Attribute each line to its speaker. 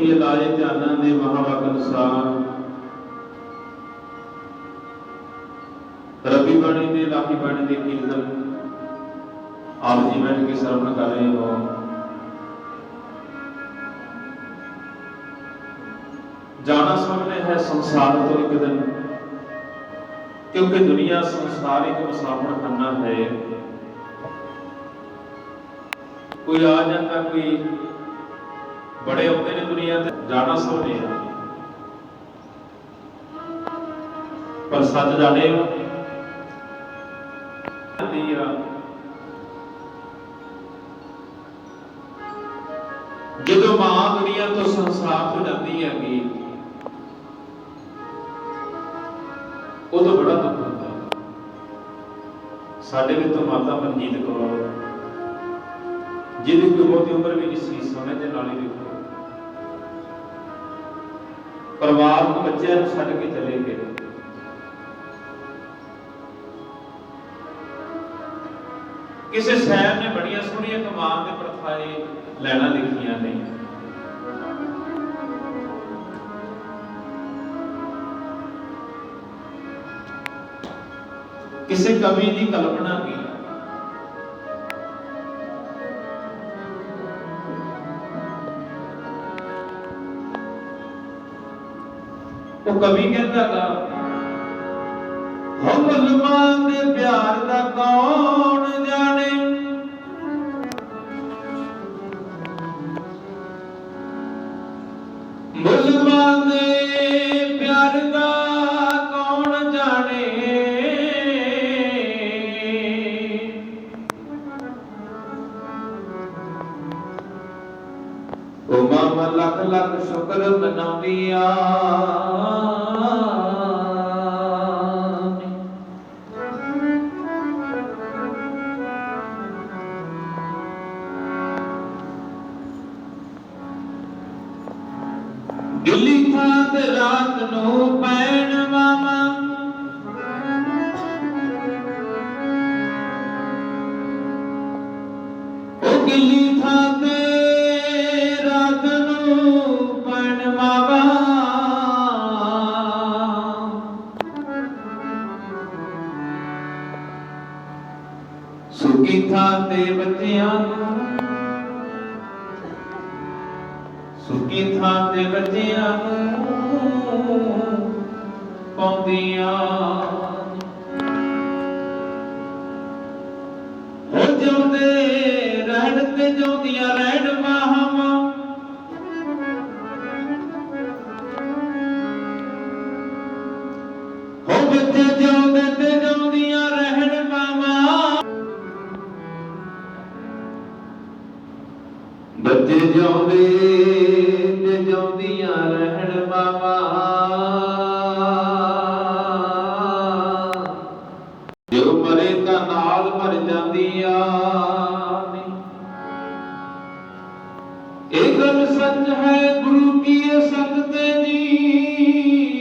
Speaker 1: ਸੁਣੀਏ ਲਾਜੇ ਧਿਆਨਾਂ ਦੇ ਮਹਾਵਾਕ ਅਨੁਸਾਰ ਰੱਬੀ ਬਾਣੀ ਦੇ ਲਾਹੀ ਬਾਣੀ ਦੇ ਕੀਰਤਨ ਆਪ ਜੀ ਬੈਠ ਕੇ ਸਰਵਣ ਕਰ ਰਹੇ ਹੋ। ਜਾਣਾ ਸਾਹਮਣੇ ਹੈ ਸੰਸਾਰ ਤੋਂ ਇੱਕ ਦਿਨ, ਕਿਉਂਕਿ ਦੁਨੀਆ ਸੰਸਾਰ ਇੱਕ ਮੁਸਾਫਰ ਖਾਨਾ ਹੈ। ਕੋਈ ਆ ਜਾਂਦਾ, ਕੋਈ ਬੜੇ ਆਉਂਦੇ ਨੇ ਦੁਨੀਆ ਤੇ, ਜਾਣਾ ਸਾਹਮਣੇ ਹੈ। ਪਰ ਸੱਚ ਜਾਣੇ ਹੋ ਜਦੋਂ ਮਾਂ ਦੁਨੀਆ ਤੋਂ ਸੰਸਾਰ ਤੋਂ ਜਾਂਦੀ ਹੈਗੀ ਉਦੋਂ ਬੜਾ ਦੁੱਖ ਹੁੰਦਾ ਸਾਡੇ ਵਿੱਚ ਮਾਤਾ ਮਨਜੀਤ ਕੌਰ, ਜਿਹਦੀ ਕੋਈ ਬਹੁਤੀ ਉਮਰ ਵੀ ਨਹੀਂ ਸੀ ਸਮੇਂ ਦੇ ਨਾਲ ਹੀ ਦੇਖੋ। ਪਰਿਵਾਰ ਨੂੰ ਬੱਚਿਆਂ ਨੂੰ ਛੱਡ ਕੇ ਚਲੇ ਗਏ ਕਿਸੇ ਸਾਹਿਬ ਨੇ ਬੜੀਆਂ ਸੋਹਣੀਆਂ ਕਮਾਨ ਦੇ ਪ੍ਰਥਾਏ ਲੈਣਾ ਲਿਖੀਆਂ ਨੇ ਕਿਸੇ ਕਵੀ ਦੀ ਕਲਪਨਾ ਕੀ ਉਹ ਕਵੀ ਕਹਿੰਦਾਗਾ ਹਮ ਮੁਸਲਮਾਨ ਦੇ ਪਿਆਰ ਦਾ ਕੌਣ ਜਾਣੇ? ਮੁਸਲਮਾਨ ਉਹ ਲੱਖ ਲੱਖ ਸ਼ੁਕਰ ਮਨਾਉਂਦੀ ਦਿੱਲੀ ਥਾਂ ਤੇ ਰਾਤ ਨੂੰ ਪੈਣ ਮਾਮਾ ਉਹ ਗਿੱਲੀ ਸੁੱਕੀ ਥਾਂ ਤੇ ਬੱਚਿਆਂ ਨੂੰ। ਸੁੱਕੀ ਥਾਂ ਤੇ ਬੱਚਿਆਂ ਨੂੰ ਪਾਉਂਦੀਆਂ। ਹੋ ਜਾਂਦੇ ਰਹਿਣ ਤੇ ਜਿਉਂਦੀਆਂ ਰਹਿਣ ਮਾਹਮਾ ਹੋ ਬੱਚੇ ਜਿਉਂਦੇ ਬੱਚੇ ਜਿਉਂਦੇ ਤੇ ਜਿਉਂਦੀਆਂ ਰਹਿਣ ਮਾਮਾ ਜੋ ਮਰੇ ਤਾਂ ਨਾਲ ਮਰ ਜਾਂਦੀਆਂ। ਇਹ ਗੱਲ ਸੱਚ ਹੈ, ਗੁਰੂ ਕੀ ਸੰਗਤ ਦੀ